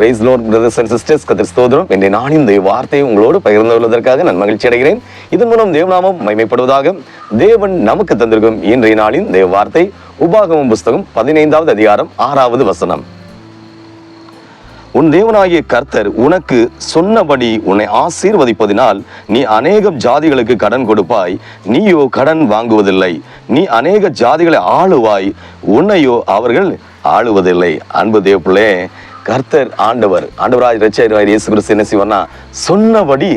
Praise Lord brothers and sisters கதிர் ஸ்தோதரம் இன்றைய நானும் இந்த வார்த்தையை உங்களோடு பகிர்ந்து கொள்வதற்காக நான் மகிழ்ச்சி அடைகிறேன். இதன் மூலம் தேவநாமம் மைமைப்படுவதாக தேவன் நமக்கு தந்திருக்கும் இன்றைய நாளின் தேவ வார்த்தை உபாகமம் புஸ்தகம் பதினைந்தாவது அதிகாரம் ஆறாவது வசனம். உன் தேவனாகிய கர்த்தர் உனக்கு சொன்னபடி உன்னை ஆசீர்வதிப்பதினால் நீ அநேக ஜாதிகளுக்கு கடன் கொடுப்பாய் நீயோ கடன் வாங்குவதில்லை. நீ அநேக ஜாதிகளை ஆளுவாய் உன்னையோ அவர்கள் ஆளுவதில்லை. அன்பு தேவப்பிள்ளே கர்த்தர் ஆண்டவர் ஆண்டவராய் ரச்சர் இயேசு கிறிஸ்து என்ன செய்வார்னா சொன்னபடி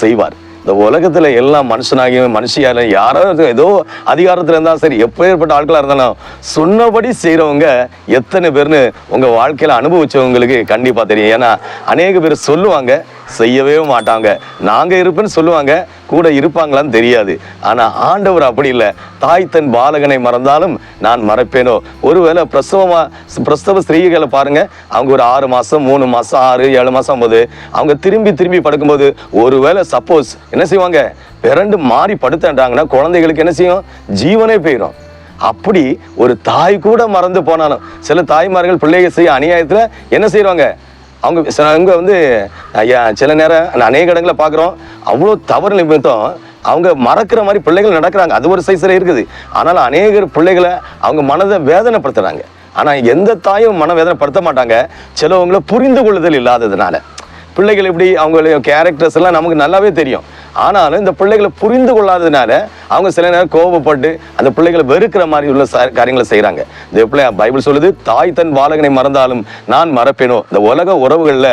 செய்வார். இந்த உலகத்தில் எல்லாம் மனுஷனாகியும் மனுஷியால யாரோ ஏதோ அதிகாரத்தில் இருந்தாலும் சரி எப்பேற்பட்ட ஆட்களாக இருந்தாலும் சொன்னபடி செய்கிறவங்க எத்தனை பேர்னு உங்கள் வாழ்க்கையில் அனுபவிச்சவங்களுக்கு கண்டிப்பாக தெரியும். ஏன்னா அநேக பேர் சொல்லுவாங்க செய்யவே மாட்டாங்க. நாங்க இருப்பேன்னு சொல்லுவாங்க கூட இருப்பாங்களான்னு தெரியாது. ஆனா ஆண்டவர் அப்படி இல்லை. தாய் தன் பாலகனை மறந்தாலும் நான் மறப்பேனோ? ஒருவேளை பிரசவமா பிரசவ ஸ்திரீகளை பாருங்க. அவங்க ஒரு ஆறு மாசம் மூணு மாசம் ஆறு ஏழு மாசம் போது அவங்க திரும்பி திரும்பி படுக்கும்போது ஒருவேளை சப்போஸ் என்ன செய்வாங்க? பிறண்டு மாறி படுத்துட்டாங்கன்னா குழந்தைகளுக்கு என்ன செய்யும்? ஜீவனே போயிடும் அப்படி ஒரு தாய் கூட மறந்து போனாலும் சில தாய்மார்கள் பிள்ளைகள் செய்ய அநியாயத்தில் என்ன செய்வாங்க? அவங்க சில அவங்க வந்து ஐயா சில நேரம் நான் அநேக இடங்களை பார்க்குறோம். அவ்வளோ தவறு நிமித்தம் அவங்க மறக்கிற மாதிரி பிள்ளைகள் நடக்கிறாங்க. அது ஒரு சைஸில் இருக்குது. ஆனால் அநேகர் பிள்ளைகளை அவங்க மனதை வேதனைப்படுத்துகிறாங்க ஆனால் எந்த தாயும் மன வேதனைப்படுத்த மாட்டாங்க. சிலவங்களை புரிந்து கொள்ளுதல் இல்லாததுனால. பிள்ளைகள் எப்படி அவங்களுடைய கேரக்டர்ஸ் எல்லாம் நமக்கு நல்லாவே தெரியும். ஆனாலும் இந்த பிள்ளைகளை புரிந்து கொள்ளாததுனால அவங்க சில நேரம் கோபப்பட்டு அந்த பிள்ளைகளை வெறுக்கிற மாதிரி உள்ள காரியங்களை செய்கிறாங்க இந்த பிள்ளை பைபிள் சொல்லுது தாய் தன் பாலகனை மறந்தாலும் நான் மறப்பேனோ? இந்த உலக உறவுகளில்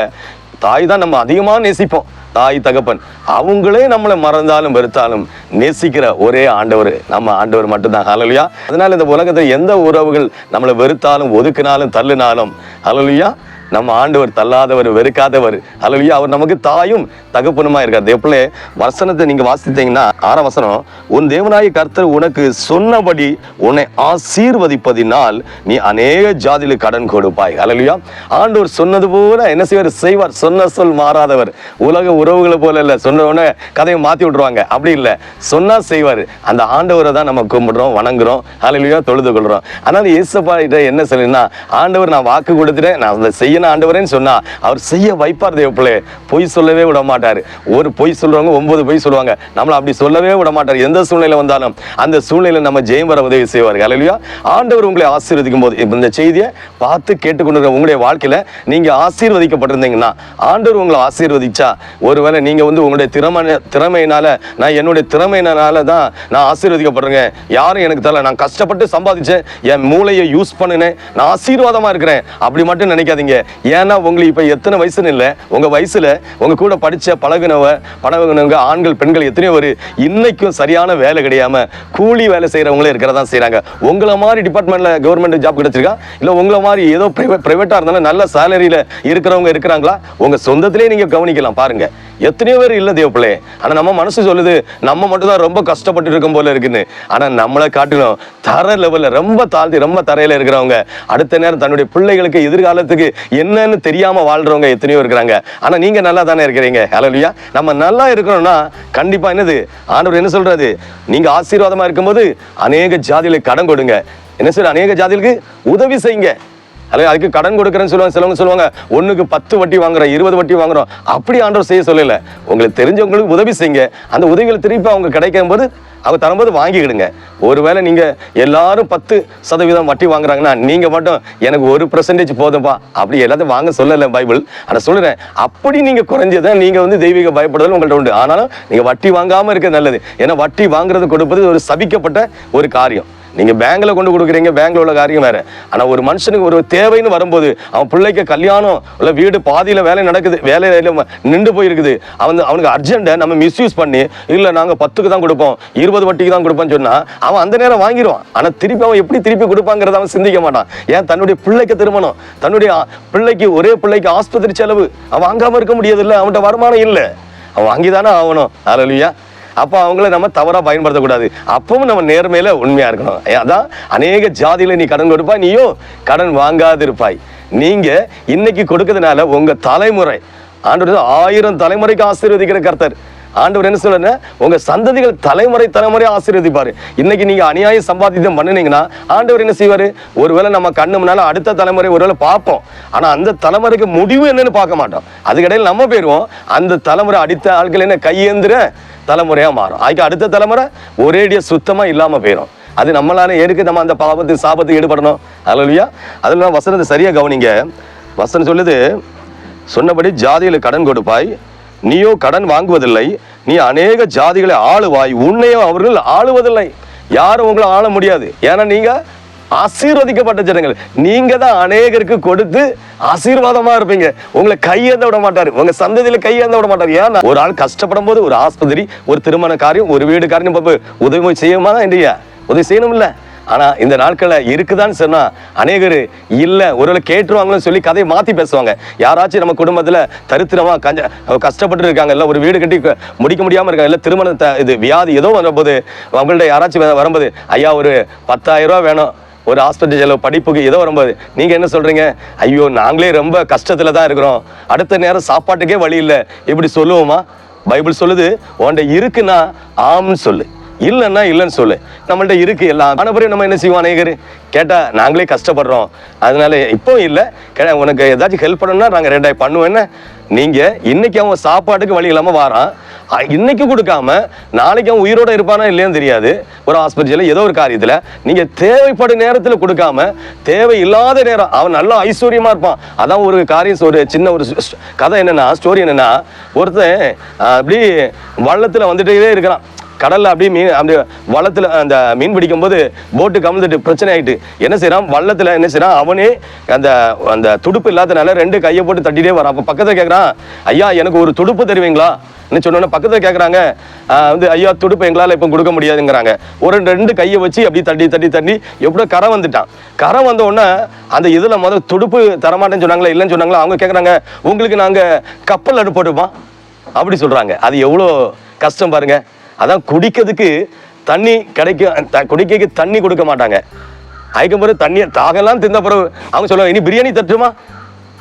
தாய் தான் நம்ம அதிகமாக நேசிப்போம். தாய் தகப்பன் அவங்களே நம்மளை மறந்தாலும் வெறுத்தாலும் நேசிக்கிற ஒரே ஆண்டவர் நம்ம ஆண்டவர் மட்டும்தான். ஹலலியா அதனால இந்த உலகத்தில் எந்த உறவுகள் நம்மளை வெறுத்தாலும் ஒதுக்கினாலும் தள்ளினாலும் ஹலலியா நம்ம ஆண்டவர் தள்ளாதவர் வெறுக்காதவர். ஹalleluya அவர் நமக்கு தாயும் தகப்பனுமா இருக்கார். எப்பளே வசனத்தை நீங்க வாசித்தீங்கன்னா ஆறாம் வசனம் உன் தேவனாய கர்த்தர் உனக்கு சொன்னபடி உன்னை ஆசீர்வதிப்பதினால் நீ அநேக ஜாதியில கடன் கொடுப்பாய். ஹalleluya ஆண்டவர் சொன்னது போல என்ன செய்வார்? செய்வார். சொன்ன சொல் மாறாதவர். உலக உறவுகளை போல இல்லை. சொன்ன உடனே கதையை மாத்தி விட்டுருவாங்க. அப்படி இல்லை. சொன்னா செய்வார். அந்த ஆண்டவரை தான் நம்ம கும்பிடுறோம் வணங்குறோம். ஹalleluya தொழுது கொள்றோம். அதனால இயேசப்பா என்ன சொல்லுன்னா ஆண்டவர் நான் வாக்கு கொடுத்துட்டேன். நான் அதை செய்யணும். ஆண்டவரேன்னு சொன்னா அவர் செய்ய வைப்பார் தேவப்பிள்ளை. பொய் சொல்லவே விட மாட்டார் ஒரு பொய் சொல்றவங்க ஒன்பது பொய் சொல்லுவாங்க. நம்மளை அப்படி சொல்லவே விட மாட்டார் எந்த சூழ்நிலை வந்தாலும் அந்த சூழ்நிலையில் நம்ம ஜெயம் வர உதவி செய்வார். அலையா ஆண்டவர் உங்களை ஆசீர்வதிக்கும் போது இந்த செய்தியை பார்த்து கேட்டுக்கொண்டிருக்கிற உங்களுடைய வாழ்க்கையில நீங்க ஆசீர்வதிக்கப்பட்டிருந்தீங்கன்னா ஆண்டவர் உங்களை ஆசீர்வதிச்சா ஒருவேளை நீங்க வந்து உங்களுடைய திறமை திறமையினால நான் என்னுடைய திறமையினால தான் நான் ஆசீர்வதிக்கப்படுறேங்க யாரும் எனக்கு தரல. நான் கஷ்டப்பட்டு சம்பாதிச்சேன். என் மூளையை யூஸ் பண்ணினேன். நான் ஆசீர்வாதமா இருக்கிறேன். அப்படி மட்டும் நினைக்காதீங்க. ஏன்னா உங்களுக்கு இப்போ எத்தனை வயசுன்னு இல்லை. உங்க வயசுல உங்க கூட படிச்ச பழகுனவ பழகுனவங்க ஆண்கள் பெண்கள் எத்தனையோ ஒரு இன்னைக்கும் சரியான வேலை கிடையாம கூலி வேலை செய்கிறவங்களே இருக்கிறதா செய்கிறாங்க உங்களை மாதிரி டிபார்ட்மெண்ட்டில் கவர்மெண்ட் ஜாப் கிடைச்சிருக்கா? இல்லை உங்களை மாதிரி ஏதோ பிரைவேட்டா இருந்தாலும் நல்ல சேலரியில் இருக்கிறவங்க இருக்கிறாங்களா? உங்க சொந்தத்திலே நீங்கள் கவனிக்கலாம் பாருங்க. எத்தனையோ பேர் இல்லை தேவப்பிள்ளை. ஆனால் நம்ம மனசு சொல்லுது நம்ம மட்டும் தான் ரொம்ப கஷ்டப்பட்டு இருக்கும் போல இருக்குன்னு. ஆனால் நம்மளை காட்டிலும் தர லெவலில் ரொம்ப தாழ்த்தி ரொம்ப தரையில் இருக்கிறவங்க அடுத்த நேரம் தன்னுடைய பிள்ளைகளுக்கு எதிர்காலத்துக்கு என்னன்னு தெரியாமல் வாழ்கிறவங்க எத்தனையோ இருக்கிறாங்க. ஆனால் நீங்கள் நல்லா தானே இருக்கிறீங்க. ஹalleluya நம்ம நல்லா இருக்கணும்னா கண்டிப்பாக என்னது? ஆண்டவர் என்ன சொல்கிறது நீங்கள் ஆசீர்வாதமாக இருக்கும்போது அநேக ஜாதிகளுக்கு கடன் கொடுங்க. என்ன சொல்ற அநேக ஜாதிகளுக்கு உதவி செய்யுங்க. அல்லது அதுக்கு கடன் கொடுக்குறேன்னு சொல்லுவாங்க சிலவங்க சொல்லுவாங்க ஒன்றுக்கு பத்து வட்டி வாங்குறோம் இருபது வட்டி வாங்குறோம். அப்படி ஆண்டவர் செய்ய சொல்லலை. உங்களுக்கு தெரிஞ்சவங்களுக்கு உதவி செய்யுங்க. அந்த உதவிகள் திருப்பி அவங்க கிடைக்கும் போது அவங்க தரும்போது வாங்கிக்கிடுங்க. ஒருவேளை நீங்கள் எல்லாரும் பத்து சதவீதம் வட்டி வாங்குறாங்கன்னா நீங்கள் மட்டும் எனக்கு ஒரு பர்சன்டேஜ் போதும்ப்பா அப்படி எல்லாத்தையும் வாங்க சொல்லலை பைபிள். ஆனால் சொல்லுறேன் அப்படி நீங்கள் குறைஞ்சதை நீங்கள் வந்து தெய்வீக பயப்படுதல் உங்கள்கிட்ட உண்டு. ஆனாலும் நீங்கள் வட்டி வாங்காமல் இருக்க நல்லது. ஏன்னா வட்டி வாங்குறது கொடுப்பது ஒரு சபிக்கப்பட்ட ஒரு காரியம். நீங்கள் பேங்கில் கொண்டு கொடுக்குறீங்க பேங்கில் உள்ள காரியம் வேறு. ஆனால் ஒரு மனுஷனுக்கு ஒரு தேவைன்னு வரும்போது அவன் பிள்ளைக்கு கல்யாணம் இல்லை வீடு பாதியில் வேலை நடக்குது வேலையில் நின்று போயிருக்குது. அவன் அவனுக்கு அர்ஜென்ட்டை நம்ம மிஸ்யூஸ் பண்ணி இல்லை நாங்கள் பத்துக்கு தான் கொடுப்போம் இருபது வட்டிக்கு தான் கொடுப்போம்னு சொன்னால் அவன் அந்த நேரம் வாங்கிடுவான். ஆனால் திருப்பி அவன் எப்படி திருப்பி கொடுப்பாங்கிறத அவன் சிந்திக்க மாட்டான். ஏன்? தன்னுடைய பிள்ளைக்கு திருமணம். தன்னுடைய பிள்ளைக்கு ஒரே பிள்ளைக்கு ஆஸ்பத்திரி செலவு. அவன் வாங்காமல் இருக்க முடியாது அவன்கிட்ட வருமானம் இல்லை. அவன் வாங்கிதானே ஆகணும். அலலுயா அப்போ அவங்கள நம்ம தவறாக பயன்படுத்தக்கூடாது. அப்பவும் நம்ம நேர்மையில உண்மையாக இருக்கணும். அதான் அநேக ஜாதியில நீ கடன் கொடுப்பாய் நீயும் கடன் வாங்காதிருப்பாய். நீங்கள் இன்னைக்கு கொடுக்கறதுனால உங்கள் தலைமுறை ஆண்டு ஆயிரம் தலைமுறைக்கு ஆசீர்வதிக்கிற கர்த்தர். ஆண்டவர் என்ன சொல்றாரு உங்க சந்ததிகள் தலைமுறை தலைமுறை ஆசீர்வதிப்பாரு. இன்னைக்கு நீங்க அநியாயம் சம்பாதித்தம் பண்ணுனீங்கன்னா ஆண்டவர் என்ன செய்வாரு? ஒருவேளை நம்ம கண்ணு முன்னால அடுத்த தலைமுறை ஒருவேளை பார்ப்போம். ஆனா அந்த தலைமுறைக்கு முடிவு என்னன்னு பார்க்க மாட்டோம். அதுக்கடையில் நம்ம போயிடுவோம் அந்த தலைமுறை அடித்த ஆட்கள் என்ன கையேந்திர தலைமுறையாக மாறும். அதுக்கு அடுத்த தலைமுறை ஒரேடியாக சுத்தமாக இல்லாமல் போயிடும் அது நம்மளால எதுக்கு நம்ம அந்த பாவத்துக்கு சாபத்துக்கு ஈடுபடணும்? அதில் இல்லையா அதில் வசனத்தை சரியாக கவனிங்க. வசனம் சொல்லுது சொன்னபடி ஜாதியில் கடன் கொடுப்பாய். நீயோ கடன் வாங்குவதில்லை. நீ அநேக ஜாதிகளை ஆளுவாய். உன்னையோ அவர்கள் ஆளுவதில்லை. யாரும் உங்களை ஆள முடியாது. ஏன்னா நீங்கள் ஆசீர்வதிக்கப்பட்ட ஜனங்கள். நீங்க தான் அநேகருக்கு கொடுத்து ஆசீர்வாதமா இருப்பீங்க. உங்களை கையேந்த விட மாட்டாரு. உங்க சந்ததியில கையேந்த விட மாட்டாரு. ஏன்னா ஒரு ஆள் கஷ்டப்படும் போது ஒரு ஆஸ்பத்திரி ஒரு திருமண காரியம் ஒரு வீடு காரியம் போய் உதவி செய்யுமா இல்லையா உதவி செய்யணும் இல்ல ஆனா இந்த நாட்கள்ல இருக்குதான்னு சொன்னா அநேகர் இல்ல ஒருவேளை கேட்டுருவாங்கன்னு சொல்லி கதையை மாத்தி பேசுவாங்க. யாராச்சும் நம்ம குடும்பத்துல தரித்திரமாக கஞ்ச கஷ்டப்பட்டு இருக்காங்க இல்ல ஒரு வீடு கட்டி முடிக்க முடியாம இருக்காங்க இல்ல திருமணத்தை இது வியாதி ஏதோ வரும்போது அவங்கள்ட்ட யாராச்சும் வரும்போது ஐயா ஒரு பத்தாயிரம் ரூபா வேணும். ஒரு ஹாஸ்பிட்டல் செலவு படிப்புக்கு ஏதோ வரும்போது நீங்கள் என்ன சொல்கிறீங்க ஐயோ நாங்களே ரொம்ப கஷ்டத்தில் தான் இருக்கிறோம். அடுத்த நேரம் சாப்பாட்டுக்கே வழி இல்லை. இப்படி சொல்லுவோமா? பைபிள் சொல்லுது உன்கிட்ட இருக்குன்னா ஆம்னு சொல்லு. இல்லைன்னா இல்லைன்னு சொல்லு. நம்மள்ட்ட இருக்கு எல்லாம். ஆன நம்ம என்ன செய்வோம் அநேகர்? கேட்டால் நாங்களே கஷ்டப்படுறோம். அதனால இப்போ இல்லை. கே- உனக்கு ஏதாச்சும் ஹெல்ப் பண்ணணும்னா நாங்கள் ரெண்டாயிரம் பண்ணுவோம். நீங்கள் இன்னைக்கு அவன் சாப்பாட்டுக்கு வழி இல்லாமல் வாரான். இன்னைக்கு கொடுக்காம நாளைக்கு அவன் உயிரோட இருப்பானா இல்லையான்னு தெரியாது. ஒரு ஹாஸ்பிட்டலில் ஏதோ ஒரு காரியத்தில் நீங்கள் தேவைப்படும் நேரத்தில் கொடுக்காம தேவை இல்லாத நேரம் அவன் நல்லா ஐஸ்வர்யமாக இருப்பான். அதான் ஒரு காரியம் ஒரு சின்ன ஒரு கதை என்னென்னா ஸ்டோரி என்னன்னா ஒருத்தன் அப்படி வள்ளத்தில் வந்துட்டே இருக்கிறான். கடலில் அப்படியே மீன் அப்படியே வளத்தில் அந்த மீன் பிடிக்கும் போது போட்டு கமுந்துட்டு பிரச்சனை ஆயிட்டு. என்ன செய்கிறான் வள்ளத்தில் என்ன செய்கிறான் அவனே அந்த அந்த துடுப்பு இல்லாதனால ரெண்டு கையை போட்டு தட்டிட்டே வரான். அப்போ பக்கத்தில் கேட்குறான் ஐயா எனக்கு ஒரு துடுப்பு தருவீங்களா? என்ன சொன்னோன்னே பக்கத்தில் கேட்குறாங்க வந்து ஐயா துடுப்பு எங்களால் இப்போ கொடுக்க முடியாதுங்கிறாங்க. ஒரு ரெண்டு கையை வச்சு அப்படி தட்டி தட்டி தட்டி எப்படியோ கரை வந்துட்டான். கரை வந்த அந்த இதில் முதல்ல துடுப்பு தரமாட்டேன்னு சொன்னாங்களா இல்லைன்னு சொன்னாங்களா அவங்க கேட்குறாங்க உங்களுக்கு நாங்கள் கப்பல் அனுப்பட்டுமா அப்படி சொல்கிறாங்க அது எவ்வளோ கஷ்டம் பாருங்க. அதான் குடிக்கிறதுக்கு தண்ணி கிடைக்க த- குடிக்க தண்ணி கொடுக்க மாட்டாங்க. அதுக்கு பிறகு தண்ணியை தாகெல்லாம் தின்ன பிறகு அவங்க சொல்லுவாங்க இனி பிரியாணி தட்டுமா?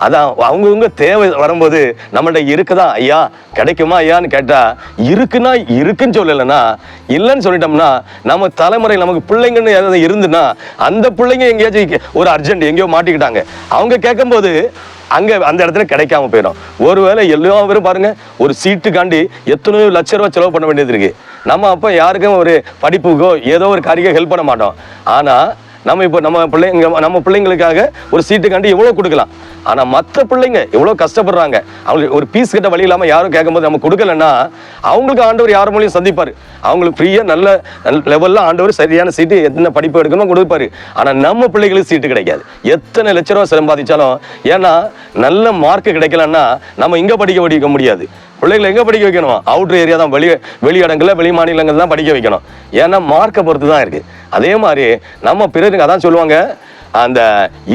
அதான் அவங்கவுங்க தேவை வரும்போது நம்மள்ட்ட இருக்குதா? ஐயா கிடைக்குமா ஐயான்னு கேட்டால் இருக்குன்னா இருக்குன்னு சொல்லலைன்னா இல்லைன்னு சொல்லிட்டோம்னா நம்ம தலைமுறை நமக்கு பிள்ளைங்கன்னு ஏதாவது இருந்துன்னா அந்த பிள்ளைங்க எங்கேயாச்சும் ஒரு அர்ஜென்ட் எங்கேயோ மாட்டிக்கிட்டாங்க. அவங்க கேட்கும்போது அங்கே அந்த இடத்துல கிடைக்காம போயிடும். ஒருவேளை எல்லாரும் பாருங்க ஒரு சீட்டுக்காண்டி எத்தனையோ லட்ச ரூபாய் செலவு பண்ண வேண்டியது இருக்கு. நம்ம அப்போ யாருக்கும் ஒரு படிப்புக்கோ ஏதோ ஒரு காரியக்கோ ஹெல்ப் பண்ண மாட்டோம். ஆனால் நம்ம இப்போ நம்ம பிள்ளைங்க நம்ம பிள்ளைங்களுக்காக ஒரு சீட்டுக்காண்டி எவ்வளோ கொடுக்கலாம்? ஆனால் மற்ற பிள்ளைங்க எவ்வளோ கஷ்டப்படுறாங்க? அவங்களுக்கு ஒரு பீஸ் கிட்ட வழி இல்லாமல் யாரும் கேட்கும்போது நம்ம கொடுக்கலன்னா அவங்களுக்கு ஆண்டவர் யார் மூலியம் சந்திப்பார்? அவங்களுக்கு ஃப்ரீயாக நல்ல லெவலில் ஆண்டவர் சரியான சீட்டு எத்தனை படிப்பு எடுக்கணும் கொடுப்பாரு. ஆனால் நம்ம பிள்ளைகளுக்கு சீட்டு கிடைக்காது. எத்தனை லட்ச ரூபா சம்பாதிச்சாலும் ஏன்னா நல்ல மார்க் கிடைக்கலன்னா நம்ம இங்கே படிக்க படிக்க முடியாது. பிள்ளைகளை எங்கே படிக்க வைக்கணும்? அவுட்ரு ஏரியா தான் வெளி வெளி இடங்களில் வெளி மாநிலங்கள் தான் படிக்க வைக்கணும். ஏன்னா மார்க்கை பொறுத்து தான் இருக்குது அதே மாதிரி நம்ம பிறருக்கு அதான் சொல்லுவாங்க அந்த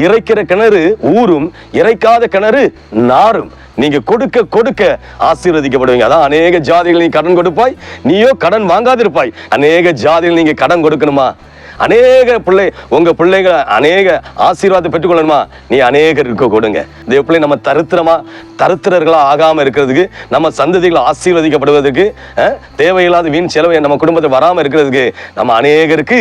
இறைக்கிற கிணறு ஊரும் இறைக்காத கிணறு நாரும். நீங்க கொடுக்க கொடுக்க ஆசீர்வதிக்கப்படுவீங்க. அதான் அநேக ஜாதிகள் நீ கடன் கொடுப்பாய் நீயோ கடன் வாங்காதிருப்பாய். அநேக ஜாதிகள் நீங்க கடன் கொடுக்கணுமா? அநேக பிள்ளை உங்க பிள்ளைகளை அநேக ஆசீர்வாதம் பெற்றுக்கொள்ளணுமா? நீ அநேகருக்கு கொடுங்க. இந்த பிள்ளை நம்ம தருத்திரமா தருத்திரர்களா ஆகாம இருக்கிறதுக்கு நம்ம சந்ததிகளை ஆசீர்வதிக்கப்படுவதற்கு தேவையில்லாத வீண் செலவை நம்ம குடும்பத்தை வராமல் இருக்கிறதுக்கு நம்ம அநேகருக்கு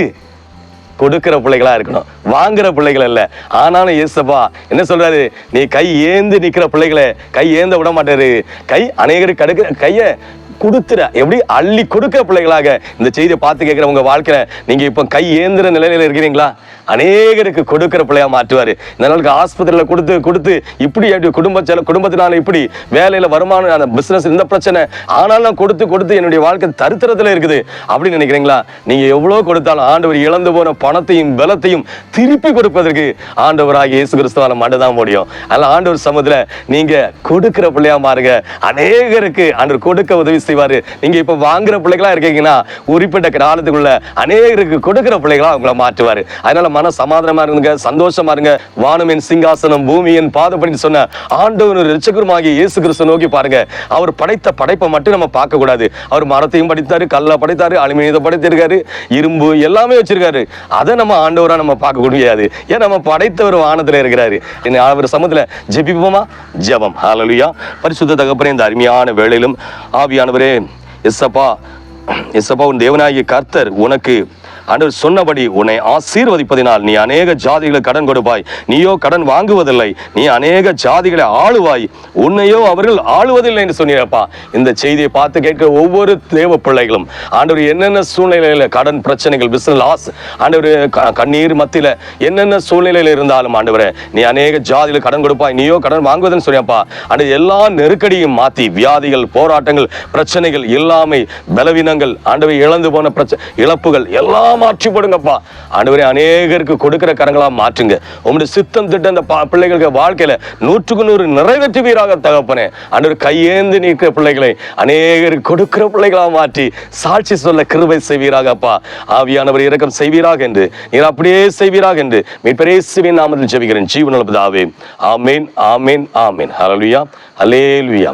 கொடுக்கிற பிள்ளைகளா இருக்கணும். வாங்குற பிள்ளைகள் அல்ல. ஆனாலும் ஏசப்பா என்ன சொல்றாரு? நீ கை ஏந்து நிக்கிற பிள்ளைகளை கை ஏந்த விட மாட்டாரு. கை அநேகருக்கு கடுக்கிற கைய கொடுத்துற எப்படி அள்ளி கொடுக்கிற பிள்ளைகளாக இந்த செய்தியை பார்த்து கேட்குற உங்க வாழ்க்கையில நீங்க இப்ப கை ஏந்திர நிலையில இருக்கிறீங்களா? அநேகருக்கு கொடுக்குற பிள்ளையா மாற்றுவாரு. இந்த நாளுக்கு ஆஸ்பத்திரியில கொடுத்து கொடுத்து இப்படி எப்படி குடும்ப செல குடும்பத்தினால இப்படி வேலையில வருமானம் அந்த பிசினஸ் இந்த பிரச்சனை ஆனாலும் கொடுத்து கொடுத்து என்னுடைய வாழ்க்கை தருத்திரத்தில் இருக்குது. அப்படின்னு நினைக்கிறீங்களா? நீங்க எவ்வளவு கொடுத்தாலும் ஆண்டவர் இழந்து போன பணத்தையும் பலத்தையும் திருப்பி கொடுப்பதற்கு ஆண்டவராகிய இயேசு கிறிஸ்துவால மட்டும்தான் முடியும். அதனால ஆண்டவர் சமூகத்தில் நீங்க கொடுக்குற பிள்ளையா மாறுங்க. அநேகருக்கு ஆண்டவர் கொடுக்க உதவி செய்வார். நீங்கள் இப்போ வாங்குற பிள்ளைகளாக இருக்கீங்கன்னா குறிப்பிட்ட காலத்துக்குள்ள அநேகருக்கு கொடுக்குற பிள்ளைகளாக உங்களை மாற்றுவார். அதனால மன சமாதானமாக இருங்க சந்தோஷமா இருங்க. வானமின் சிங்காசனம் பூமியின் பாதப்படி சொன்ன ஆண்டவர் ரட்சகருமாகிய இயேசு கிறிஸ்து நோக்கி பாருங்க. அவர் படைத்த படைப்பை மட்டும் நம்ம பார்க்கக்கூடாது. அவர் மரத்தையும் படைத்தாரு கல்லை படைத்தார் அலுமினியத்தை படைத்திருக்காரு இரும்பு எல்லாமே வச்சிருக்காரு. அதை நம்ம ஆண்டவராக நம்ம பார்க்க முடியாது. ஏன் நம்ம படைத்தவர் வானத்தில் இருக்கிறாரு. அவர் சமத்தில் ஜெபிப்போமா? ஜெபம். ஹalleluya பரிசுத்த தகப்பனே இந்த அருமையான வேளையிலும் ஆவியானவர் எஸ்ஸப்பா எஸ்ஸப்பா உன் தேவனாகிய கர்த்தர் உனக்கு அன்று சொன்னபடி உன்னை ஆசீர்வதிப்பதினால் நீ அநேக ஜாதிகளுக்கு கடன் கொடுப்பாய். நீயோ கடன் வாங்குவதில்லை. நீ அநேக ஜாதிகளை ஆளுவாய். உன்னையோ அவர்கள் ஆளுவதில்லை என்று சொன்னீரப்பா. இந்த செய்தியை பார்த்து கேட்கிற ஒவ்வொரு தேவ பிள்ளைகளும் ஆண்டவர் என்னென்ன சூழ்நிலையில் கடன் பிரச்சனைகள் பிசினஸ் லாஸ் ஆண்டவர் க- கண்ணீர் மத்தியில் என்னென்ன சூழ்நிலையில் இருந்தாலும் ஆண்டவரே நீ அநேக ஜாதியில் கடன் கொடுப்பாய். நீயோ கடன் வாங்குவதுன்னு சொன்னியப்பா ஆண்டு எல்லா நெருக்கடியும் மாற்றி வியாதிகள் போராட்டங்கள் பிரச்சனைகள் இல்லாமை பலவீனங்கள் ஆண்டவை இழந்து போன பிரச்சனை இழப்புகள் எல்லாம் மாற்றி போடுங்கப்பா ஆண்டவரே அநேகருக்கு கொடுக்கிற கரங்களா மாற்றுங்க. உங்களுடைய சித்தம் திட்ட அந்த பிள்ளைகளுக்கு வாழ்க்கையில நூற்றுக்கு நூறு நிறைவேற்றுவீராக தகப்பனே. ஆண்டவர் கையேந்து நிற்கிற பிள்ளைகளை அநேகருக்கு கொடுக்கிற பிள்ளைகளா மாற்றி சாட்சி சொல்ல கிருபை செய்வீராகப்பா. ஆவியானவர் இறக்கம் செய்வீராக என்று நீர் அப்படியே செய்வீராக என்று மீட்பரேசுவின் நாமத்தில் ஜெபிக்கிறேன். ஜீவனுள்ள பிதாவே. ஆமேன் ஆமேன் ஆமேன். ஹலலுயா ஹalleluya